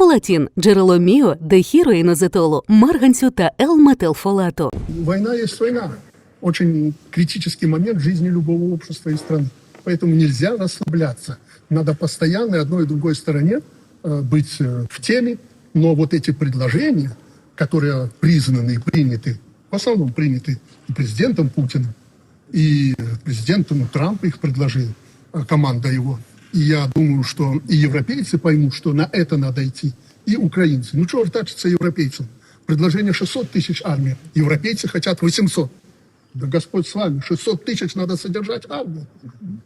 Фолатін – джерело міо, дехіроїнозетолу, марганцю та Л-метилфолату. Война есть война. Очень критический момент в жизни любого общества и страны. Поэтому нельзя расслабляться. Надо постоянно и одной и другой стороне э, быть э, в теме. Но вот эти предложения, которые признаны и приняты, в основном приняты и президентом Путиным, и президентом Трамп их предложил, э, команда его. И я думаю, что и европейцы поймут, что на это надо идти, и украинцы. Ну чего ртачиться европейцам? Предложение 600 тысяч армии. Европейцы хотят 800. Да Господь с вами. 600 тысяч надо содержать армию.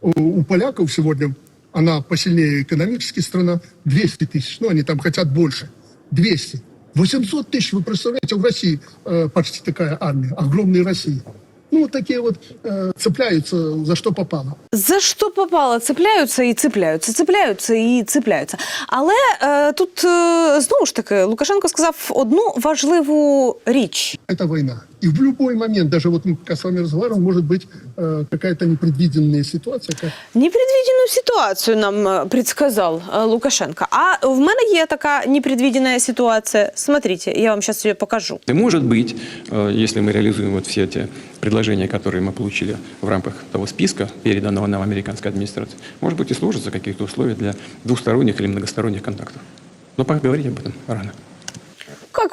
У, у поляков сегодня, она посильнее экономически страна, 200 тысяч. Ну, они там хотят больше. 200. 800 тысяч, вы представляете, в России э, почти такая армия, огромной России. Ну, вот такие вот э, цепляются за что попало. За що попало, цепляються і цепляються, цепляються і цепляються. Але е, тут е, знову ж таки Лукашенко сказав одну важливу річ. Это война. И в любой момент, даже вот мы пока с вами разговариваем, может быть э, какая-то непредвиденная ситуация, как Непредвиденную ситуацію нам е, предсказал е, Лукашенко. А в мене є така непредвиденная ситуація. Смотрите, я вам сейчас ее покажу. И может быть, э, если мы реализуем вот все те предложения, которые мы получили в рамках того списка, переданного нам американской администрацией, может быть и сложатся какие-то условия для двусторонних или многосторонних контактов. Но пока говорить об этом рано.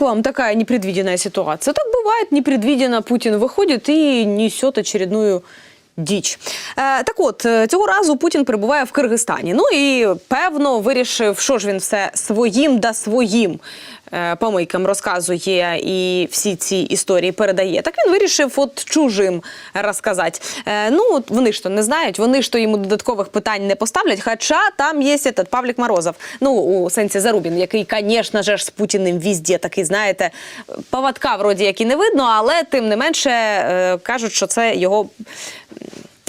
Вам такая непредвиденная ситуация? Так бывает, непредвиденно Путин выходит и несет очередную діч. Е, так от, е, цього разу Путін перебуває в Киргизстані. Ну і певно вирішив, що ж він все своїм да своїм е, помийкам розказує і всі ці історії передає. Так він вирішив от чужим розказати. Ну, от вони ж то не знають, вони ж то йому додаткових питань не поставлять. Хоча там є этот Павлік Морозов, ну у сенсі Зарубін, який, звісно ж, з Путіним візде такий, знаєте, поводка вроді як і не видно, але тим не менше кажуть, що це його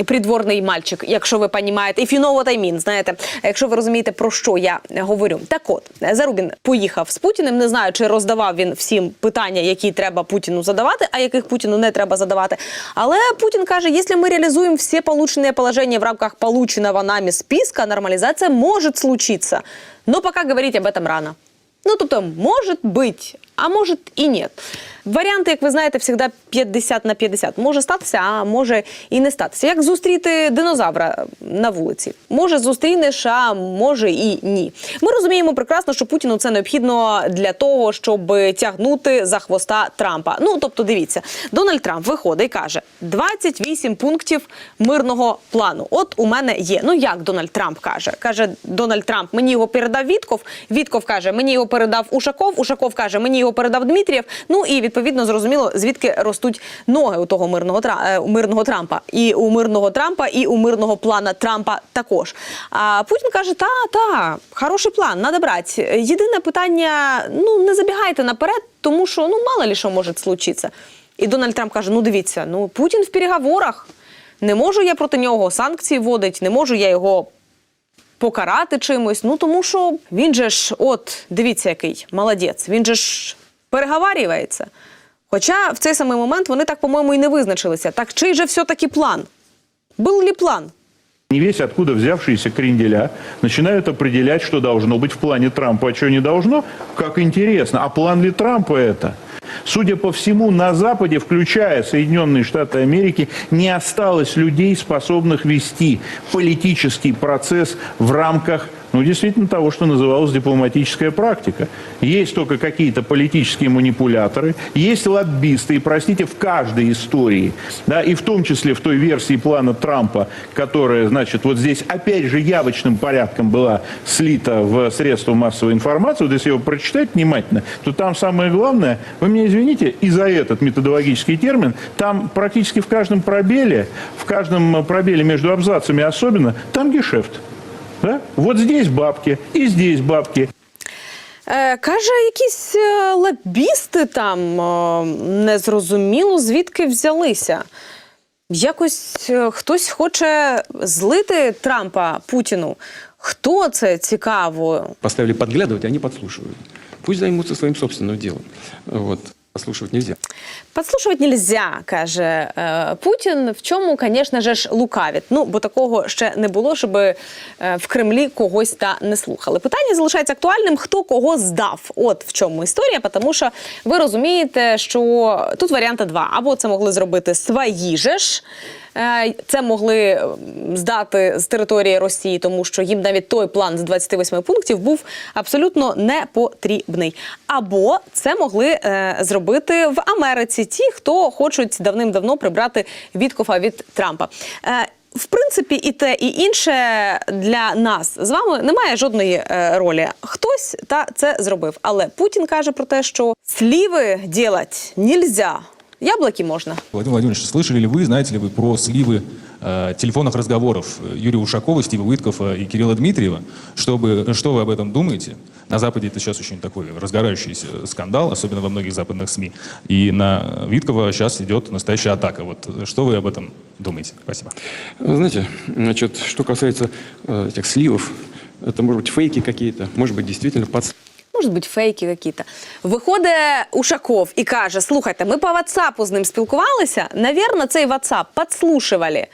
придворний мальчик, якщо ви понімаєте, know what I mean, знаєте, якщо ви розумієте, про що я говорю. Так от, Зарубін поїхав з Путіним, не знаю, чи роздавав він всім питання, які треба Путіну задавати, а яких Путіну не треба задавати. Але Путін каже, якщо ми реалізуємо всі получені положення в рамках полученого нами списка, нормалізація може случитися. Но пока говорить об этом рано. Ну, тобто, може бути, а може і ні. Варіанти, як ви знаєте, завжди 50 на 50. Може статися, а може і не статися. Як зустріти динозавра на вулиці? Може зустрінеш, а може і ні. Ми розуміємо прекрасно, що Путіну це необхідно для того, щоб тягнути за хвоста Трампа. Ну, тобто, дивіться, Дональд Трамп виходить і каже: 28 пунктів мирного плану. От у мене є. Ну як Дональд Трамп каже? Каже Дональд Трамп, мені його передав Вітков. Вітков каже, мені його передав Ушаков. Ушаков каже, мені його передав Дмитрієв. Ну і відповідно зрозуміло, звідки ростуть ноги у того мирного е, у мирного Трампа. І у мирного Трампа, і у мирного плана Трампа також. А Путін каже: та, та, хороший план, надо брати. Єдине питання: ну не забігайте наперед, тому що ну мало ли що може случитися. І Дональд Трамп каже: ну дивіться, ну Путін в переговорах. Не можу я проти нього санкції вводити, не можу я його покарати чимось. Ну тому що він же ж, от дивіться, який молодець, він же ж переговарюється. Хоча в цей самий момент вони так, по-моєму, і не визначилися. Так чий же все-таки план? Був ли план? Не весь откуда взявшиеся кренделя начинают определять, что должно быть в плане Трампа, а что не должно. Как интересно, а план ли Трампа это? Судя по всему, на Западе, включая Соединенные Штаты Америки, не осталось людей, способных вести политический процесс в рамках ну, действительно того, что называлось дипломатическая практика. Есть только какие-то политические манипуляторы, есть лоббисты, и, простите, в каждой истории, да, и в том числе в той версии плана Трампа, которая, значит, вот здесь опять же явочным порядком была слита в средства массовой информации, вот если его прочитать внимательно, то там самое главное, вы меня извините, и за этот методологический термин, там практически в каждом пробеле, в каждом пробеле между абзацами особенно, там гешефт. Да? Вот здесь бабки, и здесь бабки. Е, каже, якісь е, лобісти там е, незрозуміло звідки взялися. Якось е, хтось хоче злити Трампа Путіну. Хто це цікаво? Поставили подглядывать, они подслушивают. Пусть займутся своим собственным делом. Вот. Послушивать нельзя. Подслушувати нельзя, каже е, Путін. В чому, звісно ж, лукавить. Ну, бо такого ще не було, щоб е, в Кремлі когось та не слухали. Питання залишається актуальним: хто кого здав. От в чому історія, тому що ви розумієте, що тут варіанти два: або це могли зробити свої же ж. Е, Це могли здати з території Росії, тому що їм навіть той план з 28 пунктів був абсолютно не потрібний. Або це могли е, зробити в Америці ті, хто хочуть давним-давно прибрати Віткофа від Трампа. Е, в принципі, і те, і інше для нас з вами немає жодної е, ролі. Хтось та це зробив. Але Путін каже про те, що сліви ділать нельзя. Яблуки можна. Владимир Владимирович, слышали ли вы, знаете ли вы про сливы э, телефонных разговоров Юрия Ушакова, Стива Уиткофа и Кирилла Дмитриева? Чтобы, что вы об этом думаете? На Западе это сейчас очень такой разгорающийся скандал, особенно во многих западных СМИ. И на Виткова сейчас идет настоящая атака. Вот э, что вы об этом думаете? Спасибо. Вы Знаете, значит, что касается э, этих сливов, это, может быть, фейки какие-то, может быть, действительно под Може бути фейки якісь. Виходить Ушаков і каже: слухайте, ми по WhatsApp з ним спілкувалися. Навірно, цей WhatsApp підслушували.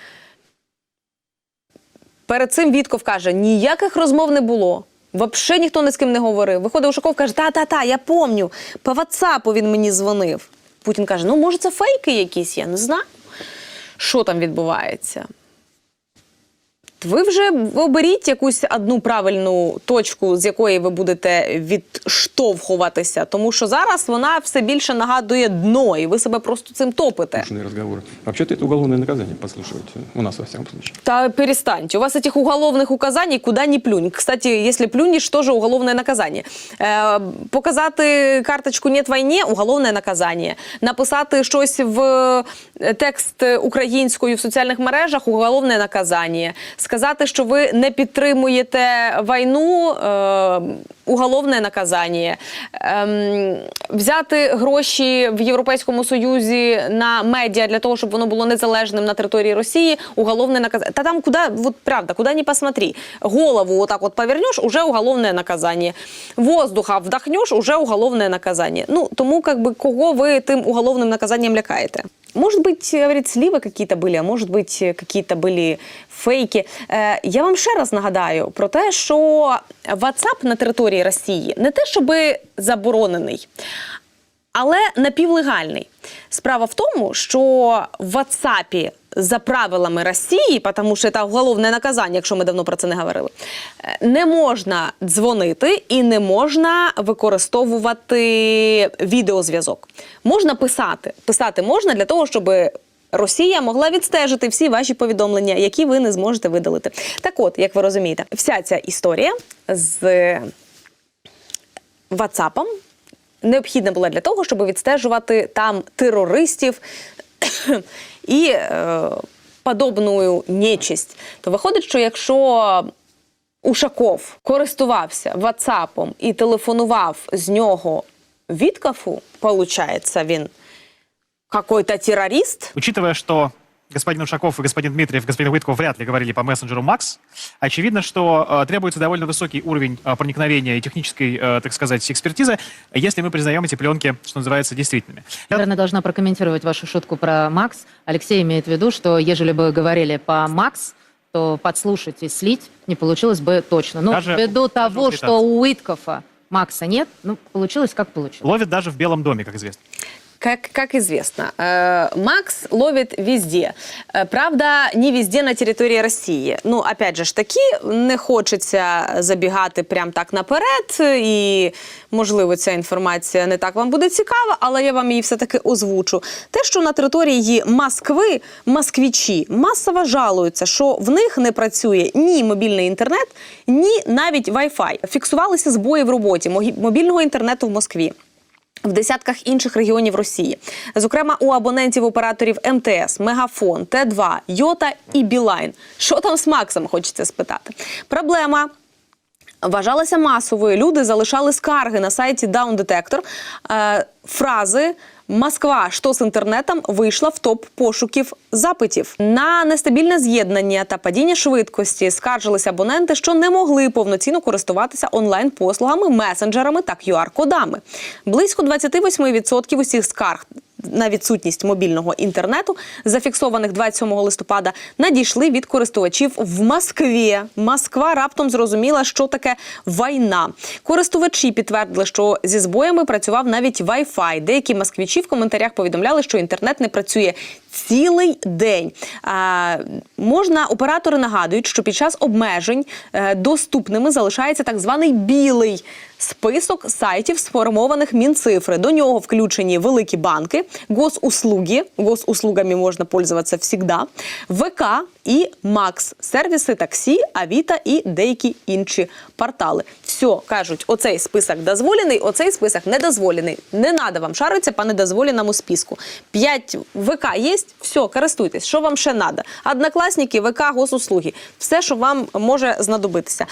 Перед цим Вітков каже: ніяких розмов не було. Взагалі ніхто ні з ким не говорив. Виходить Ушаков каже: та-та-та, я помню, по WhatsApp він мені дзвонив. Путін каже: ну, може, це фейки якісь, я не знаю. Що там відбувається? Ви вже оберіть якусь одну правильну точку, з якої ви будете відштовхуватися, тому що зараз вона все більше нагадує дно, і ви себе просто цим топите. ушные разговоры. Вообще-то это уголовное наказание подслушивать. э, У нас, во всяком случае. Та перестаньте. У вас этих уголовных указаний куда ни плюнь. Кстати, если плюнешь, тоже уголовное наказание. Е, показати карточку «Нет війні» – уголовне наказання. Написати щось в е, текст українською в соціальних мережах – уголовне наказання. Сказати, що ви не підтримуєте війну е, – уголовне наказання. Ем, взяти гроші в Європейському Союзі на медіа для того, щоб воно було незалежним на території Росії, уголовне наказання. Та там куди, вот правда, куда ни посмотри. Голову вот так вот повернешь, уже уголовное наказание. Воздуха вдохнешь, уже уголовное наказание. Ну, тому бы кого ви тим уголовним наказанием лякаєте? Может быть, говорит, сливы какие-то были, а может быть, какие-то были фейки. Е, я вам ще раз нагадаю про те, що WhatsApp на території Росії не те, щоби заборонений, але напівлегальний. Справа в тому, що в WhatsApp за правилами Росії, тому що це уголовне наказання, якщо ми давно про це не говорили, е, не можна дзвонити і не можна використовувати відеозв'язок. Можна писати. Писати можна для того, щоб Росія могла відстежити всі ваші повідомлення, які ви не зможете видалити. Так от, як ви розумієте, вся ця історія з WhatsApp необхідна була для того, щоб відстежувати там терористів і е, подобну нечисть. То виходить, що якщо Ушаков користувався WhatsApp і телефонував з нього Віткафу, получається, він какой-то терорист. Учитывая, что господин Ушаков и господин Дмитриев, господин Уитков вряд ли говорили по мессенджеру Макс, очевидно, что э, требуется довольно высокий уровень э, проникновения и технической, э, так сказать, экспертизы, если мы признаем эти пленки, что называется, действительными. Я Наверное, должна прокомментировать вашу шутку про Макс. Алексей имеет в виду, что ежели бы говорили по Макс, то подслушать и слить не получилось бы точно. Ну, Даже ввиду даже того, улетаться. что у Уиткофа Макса нет, ну, получилось как получилось. Ловит даже в Белом доме, как известно. Как, как известно, э, Макс ловит везде. Э, правда, не везде на території Росії. Ну, опять же ж таки, не хочеться забігати прям так наперед, і, можливо, ця інформація не так вам буде цікава, але я вам її все-таки озвучу. Те, що на території Москви москвічі масово жалуються, що в них не працює ні мобільний інтернет, ні навіть Wi-Fi. Фіксувалися збої в роботі мобільного інтернету в Москві в десятках інших регіонів Росії, зокрема у абонентів операторів МТС, Мегафон, Т2, Йота і Білайн. Що там з Максом? Хочеться спитати. Проблема. Вважалася масовою. Люди залишали скарги на сайті Down Detector, е, фрази Москва, що з інтернетом, вийшла в топ пошуків запитів. На нестабільне з'єднання та падіння швидкості скаржилися абоненти, що не могли повноцінно користуватися онлайн-послугами, месенджерами та QR-кодами. Близько 28% усіх скарг на відсутність мобільного інтернету, зафіксованих 27 листопада, надійшли від користувачів в Москві. Москва раптом зрозуміла, що таке війна. Користувачі підтвердили, що зі збоями працював навіть Wi-Fi. Деякі москвічі в коментарях повідомляли, що інтернет не працює цілий день. А, можна оператори нагадують, що під час обмежень е, доступними залишається так званий білий список сайтів, сформованих Мінцифри. До нього включені великі банки, госуслуги. Госуслугами можна пользуватися всегда, ВК і Макс, сервіси таксі, Авіта і деякі інші портали. Все кажуть, оцей список дозволений, оцей список недозволений. Не треба вам шаритися по недозволеному списку. П'ять ВК є, все, користуйтесь. Що вам ще треба? Однокласники, ВК, госуслуги. Все, що вам може знадобитися.